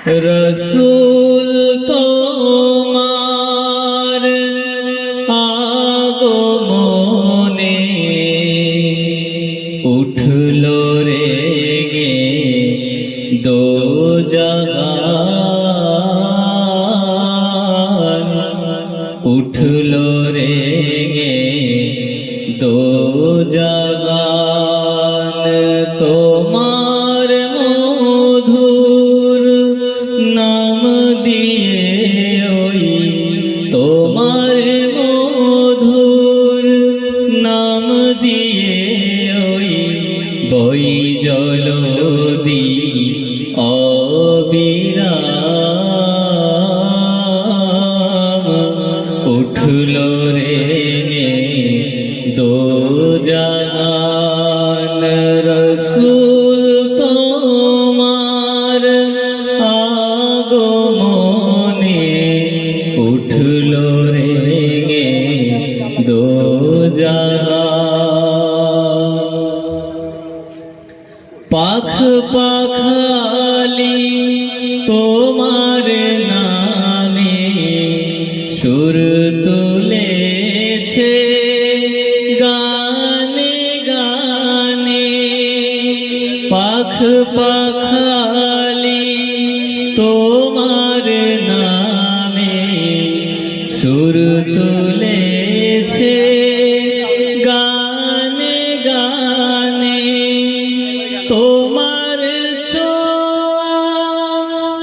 রসুল তোমার আগমনে উঠল রে গে দো জাহান উঠল রে গে দো জাগান উঠল রে দো জাহান রসুল তোমার আগমনে উঠল রে দো জাহান পাখ পাখালি তোমার নামে সুর তুলেছে। গানে গানে তোমার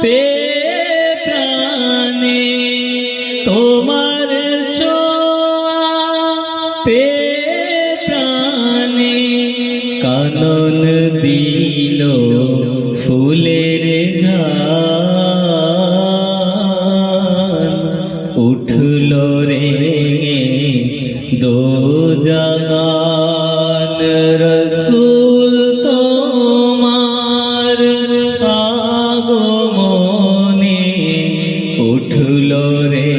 পে প্রাণে তোমার পে দিল ফুলের উঠল রে দো জাগান রসুল তোমার আগমনে উঠল রে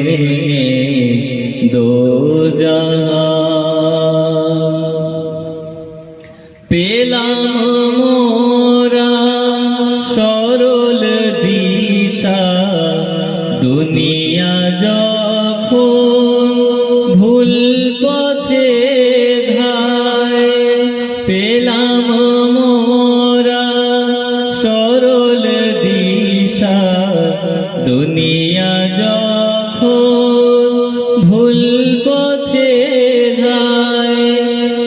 দো জাগান দুনিয়া যখন ভুল পথে ধায় পেলাম মোরা সরল দিশা। দুনিয়া যখন ভুল পথে ধায়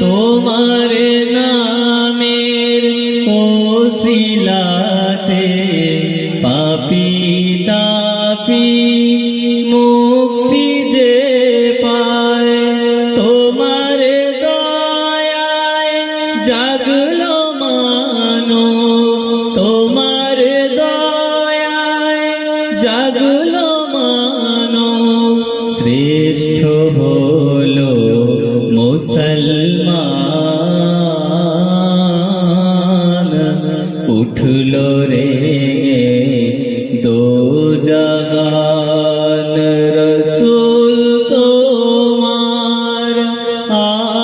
তোমার নামের ওসিলাতে জাগলো মানো শ্রেষ্ঠ হলো মুসলমান। উঠল রে গে দো জাহান রসুল তোমার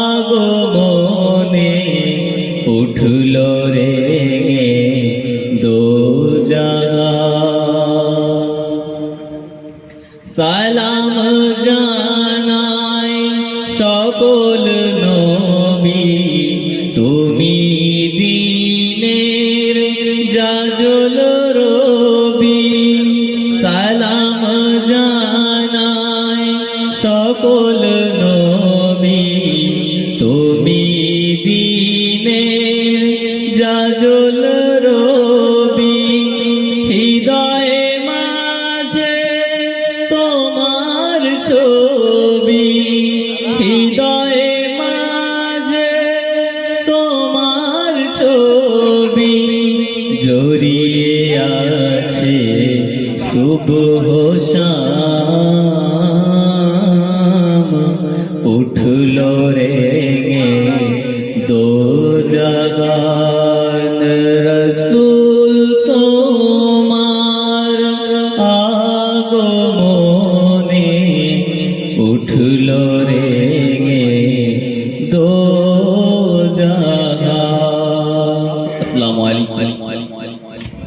আগমনে উঠল রে গে দো জাহান সালাম জানাই সকল নবী। তুমি দিনের জাজল রবি। সালাম জানাই সকল সুবহ শাম উঠল রেঙে দো জগান। রসুল তোমার আগমনে উঠল রেঙে দো জগান। আসসালামু আলাইকুম।